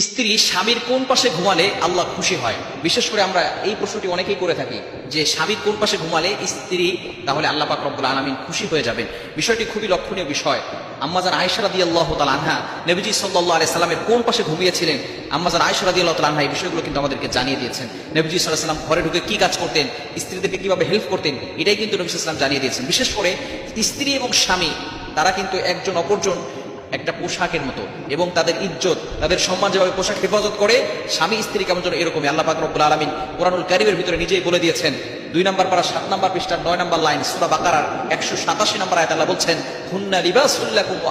স্ত্রী স্বামীর কোন পাশে ঘুমালে আল্লাহ খুশি হয়? বিশেষ করে আমরা এই প্রশ্নটি অনেকেই করে থাকি, যে স্বামীর কোন পাশে ঘুমালে স্ত্রী, তাহলে আল্লাহ পাক রব্বুল আলমিন খুশি হয়ে যাবেন। বিষয়টি খুবই লক্ষণীয় বিষয়। আম্মাজান আয়সারা দিয়ে আল্লাহ আনহা, নবীজি সাল্লাহ আলাই সাল্লামের কোন পাশে ঘুমিয়েছিলেন? আম্মাজান আয়সারা দিয়ে আল্লাহ আনহা এই বিষয়গুলো কিন্তু আমাদেরকে জানিয়ে দিয়েছেন। নবীজি সাল্লাহ সাল্লাম ঘরে ঢুকে কি কাজ করতেন? স্ত্রীদেরকে কীভাবে হেল্প করতেন? এটাই কিন্তু নবী সাল্লাম জানিয়ে দিয়েছেন। বিশেষ করে স্ত্রী এবং স্বামী, তারা কিন্তু একজন অপরজন। একটা পোশাকের মতো এবং তাদের ইজ্জত, তাদের সম্মান যেভাবে পোশাক হেফাজত করে স্বামী স্ত্রী কেমন যেন এরকমই, আল্লাহ পাক রব্বুল আলমিন কোরআনুল কারিমের ভিতরে নিজেই বলে দিয়েছেন দুই নম্বর পারা, সাত নম্বর পৃষ্ঠার নয় নম্বর লাইন, সুরা বাকারার একশো সাতাশি নম্বর আয়াত আল্লাহ বলছেন, হুন্না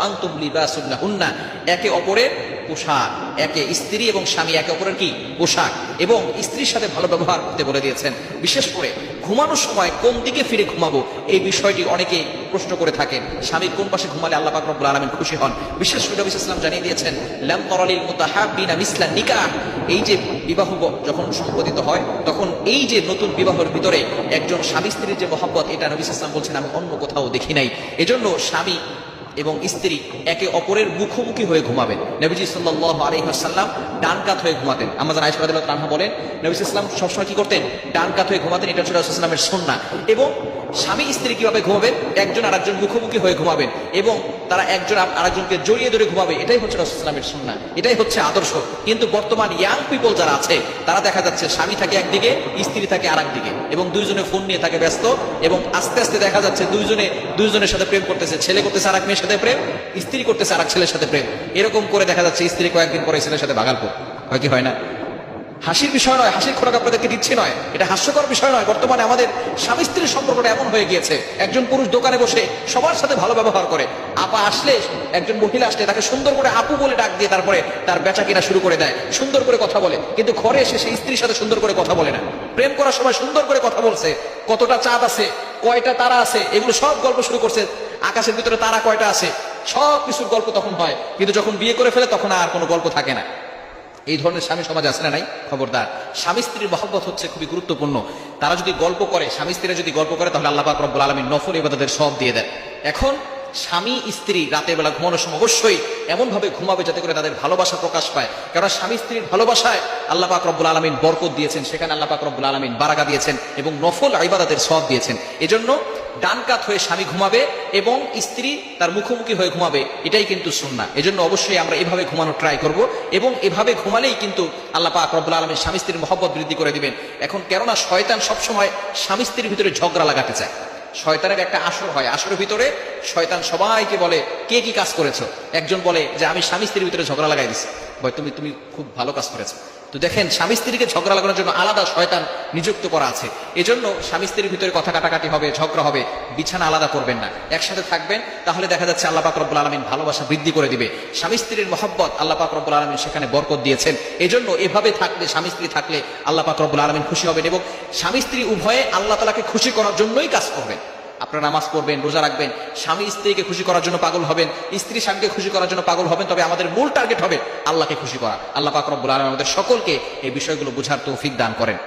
আনতুম লিবাসুল্লাহ হুন্না একে অপরের পোশাক, একে স্ত্রী এবং স্বামী, একে অপরের কি? পোশাক। এবং স্ত্রীর সাথে ভালো ব্যবহার করতে বলে দিয়েছেন। বিশেষ করে ঘুমানোর সময় কোন দিকে ফিরে ঘুমাবো, এই বিষয়টি অনেকে প্রশ্ন করে থাকেন। স্বামীর কোন পাশে ঘুমালে আল্লাহ পাক রব্বুল আলামিন খুশি হন? বিশেষ করে নবী ইসলাম জানিয়ে দিয়েছেন, লাম তরালিল মুতাহাব্বিনা মিসলা নিকাহ। এই যে বিবাহ যখন সংঘটিত হয়, তখন এই যে নতুন বিবাহের ভিতরে একজন স্বামী স্ত্রীর যে মহব্বত, এটা নবী সাল্লাম বলছেন, আমি অন্য কোথাও দেখি নাই। এজন্য স্বামী এবং স্ত্রী একে অপরের মুখোমুখি হয়ে ঘুমাবেন। নবীজি সাল্লাহ আলহিহাসাল্লাম ডান কাত হয়ে ঘুমাতেন। আমাদের আয়সবাদ তানহা বলেন, নবী ইসলাম সবসময় কি করতেন? ডান কাত হয়ে ঘুমাতেন। এটা ছিল ইসলামের সন্না এবং স্বামী স্ত্রী কীভাবে ঘুমাবেন? একজন আরেকজন মুখোমুখি হয়ে ঘুমাবেন এবং তারা একজন আরেকজনকে জড়িয়ে ধরে ঘুমাবে। এটাই হচ্ছে ইসলামের সন্না এটাই হচ্ছে আদর্শ। কিন্তু বর্তমান ইয়াং পিপল যারা আছে, তারা দেখা যাচ্ছে স্বামী থাকে একদিকে, স্ত্রী থাকে আর দিকে এবং দুইজনে ফোন নিয়ে থাকে ব্যস্ত এবং আস্তে আস্তে দেখা যাচ্ছে দুইজনে দুইজনের সাথে প্রেম করতেছে, ছেলে করতেছে আর এক মেয়ের সাথে প্রেম, স্ত্রী করতেছে আর ছেলের সাথে প্রেম। এরকম করে দেখা যাচ্ছে স্ত্রী কয়েকদিন পরে ছেলের সাথে বাগাল পর হয় কি, হয় না? হাসির বিষয় নয়, হাসির খোরাক আপনাদেরকে দিচ্ছি নয়। এটা হাস্যকর বিষয় নয়। বর্তমানে আমাদের স্বামী স্ত্রীর সম্পর্কটা এমন হয়ে গিয়েছে, একজন পুরুষ দোকানে বসে সবার সাথে ভালো ব্যবহার করে আসলে একজন মহিলা আসলে তাকে সুন্দর করে আপু বলে ডাক দিয়ে তারপরে তার বেচা কিনা শুরু করে দেয়, সুন্দর করে কথা বলে। কিন্তু ঘরে এসে সেই স্ত্রীর সাথে সুন্দর করে কথা বলে না। প্রেম করার সময় সুন্দর করে কথা বলছে, কতটা চাঁদ আছে, কয়টা তারা আছে, এগুলো সব গল্প শুরু করছে। আকাশের ভিতরে তারা কয়টা আছে, সব কিছুর গল্প তখন হয়। কিন্তু যখন বিয়ে করে ফেলে তখন আর কোনো গল্প থাকে না। এই ধরনের স্বামী সমাজ আছে না নাই? খবরদার। স্বামী স্ত্রীর মহব্বত হচ্ছে খুবই গুরুত্বপূর্ণ। তারা যদি গল্প করে, স্বামী স্ত্রীরা যদি গল্প করে, তাহলে আল্লাহ রব্বুল আলমী নফল এবাদাদের সব দিয়ে দেন। এখন স্বামী, স্ত্রী রাতের বেলা ঘুমানোর সময় অবশ্যই এমন ভাবে ঘুমাবে যাতে করে তাদের ভালোবাসা প্রকাশ পায়। কারণ স্বামী, স্ত্রীর ভালোবাসায় আল্লাহ পাক রব্বুল আলমিন বরকত দিয়েছেন। সেখানে আল্লাহ পাক রব্বুল আলমিন বারাকা দিয়েছেন এবং নফল আইবাদাতের সব দিয়েছেন। এজন্য ডান কাত হয়ে স্বামী ঘুমাবে এবং স্ত্রী তার মুখোমুখি হয়ে ঘুমাবে, এটাই কিন্তু সুন্না এজন্য অবশ্যই আমরা এভাবে ঘুমানো ট্রাই করব এবং এভাবে ঘুমালেই কিন্তু আল্লাহ পাক রব্বুল আলমীর স্বামী, স্ত্রীর মহব্বত বৃদ্ধি করে দিবেন। এখন কেননা শয়তান সবসময় স্বামী, স্ত্রীর ভিতরে ঝগড়া লাগাতে চায়। শয়তানের একটা আসর হয়। আসরের ভিতরে শয়তান সবাইকে বলে, কে কি কাজ করেছ? একজন বলে যে, আমি স্বামী স্ত্রীর ভিতরে ঝগড়া লাগাই দিছি। ভাই, তুমি তুমি খুব ভালো কাজ করেছ। তো দেখেন, স্বামী স্ত্রীকে ঝগড়া লাগানোর জন্য আলাদা শয়তান নিযুক্ত করা আছে। এজন্য স্বামী স্ত্রীর ভিতরে কথা কাটাকাটি হবে, ঝগড়া হবে, বিছানা আলাদা করবেন না। একসাথে থাকবেন, তাহলে দেখা যাচ্ছে আল্লাহ পাকরবুল আলমিন ভালোবাসা বৃদ্ধি করে দিবে। স্বামী স্ত্রীর মহব্বত আল্লাহ পাক রব্বুল আলমিন সেখানে বরকত দিয়েছেন। এজন্য এভাবে থাকলে, স্বামী স্ত্রী থাকলে আল্লাহ পাক রব্বুল আলমিন খুশি হবেন এবং স্বামী স্ত্রী উভয়ে আল্লাহ তালাকে খুশি করার জন্যই কাজ করবেন। আপনারা নামাজ পড়বেন, রোজা রাখবেন, স্বামী স্ত্রীকে খুশি করার জন্য পাগল হবেন, স্ত্রী স্বামীকে খুশি করার জন্য পাগল হবেন, তবে আমাদের মূল টার্গেট হবে আল্লাহকে খুশি করা। আল্লাহ পাক আলম আমাদের সকলকে এই বিষয়গুলো বোঝার তৌফিক দান করেন।